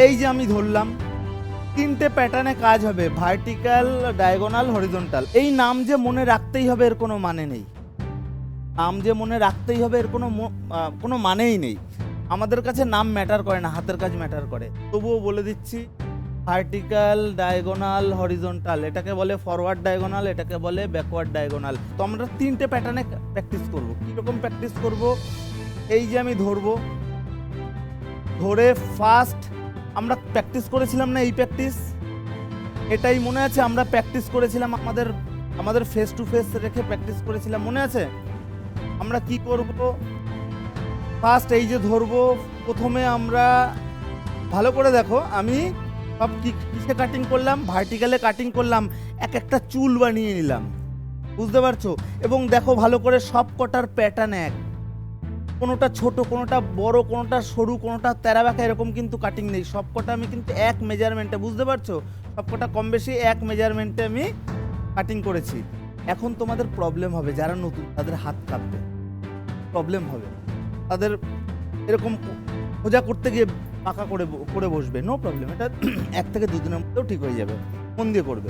এই যে আমি ধরলাম, তিনটে প্যাটার্নে কাজ হবে ভার্টিক্যাল ডায়াগোনাল হরিজন্টাল এই নাম যে মনে রাখতেই হবে, এর কোনো মানে নেই। নাম যে মনে রাখতেই হবে, এর কোনো কোনো মানেই নেই। আমাদের কাছে নাম ম্যাটার করে না, হাতের কাজ ম্যাটার করে। তবুও বলে দিচ্ছি ভার্টিক্যাল ডায়াগোনাল হরিজন্টাল এটাকে বলে ফরওয়ার্ড ডায়াগোনাল এটাকে বলে ব্যাকওয়ার্ড ডায়াগোনাল তো আমরা তিনটে প্যাটার্নে প্র্যাকটিস করব। কীরকম প্র্যাকটিস করব? এই যে আমি ধরবো, ধরে ফার্স্ট আমরা প্র্যাকটিস করেছিলাম না এই প্র্যাকটিস এটাই মনে আছে? আমরা প্র্যাকটিস করেছিলাম আমাদের আমাদের ফেস টু ফেস রেখে প্র্যাকটিস করেছিলাম, মনে আছে? আমরা কি করব? ফার্স্ট এই যে ধরবো, প্রথমে আমরা, ভালো করে দেখো, আমি সব কিসে কাটিং করলাম? ভার্টিক্যালে কাটিং করলাম, এক একটা চুল বানিয়ে নিলাম। বুঝতে পারছ? এবং দেখো ভালো করে সব কটার প্যাটার্ন এক। কোনোটা ছোট, কোনোটা বড়, কোনোটা সরু, কোনোটা তেরা বাঁকা এরকম কিন্তু কাটিং নেই। সব কটা আমি কিন্তু এক মেজারমেন্টে বুঝতে পারছ? সব কটা কম বেশি এক মেজারমেন্টে আমি কাটিং করেছি। এখন তোমাদের প্রবলেম হবে যারা নতুন, তাদের হাত কাঁপবে। প্রবলেম হবে। তাদের এরকম খোঁজা করতে গিয়ে পাকা করে করে বসবে। নো প্রবলেম এটা এক থেকে দুদিনের মধ্যেও ঠিক হয়ে যাবে। মন দিয়ে করবে।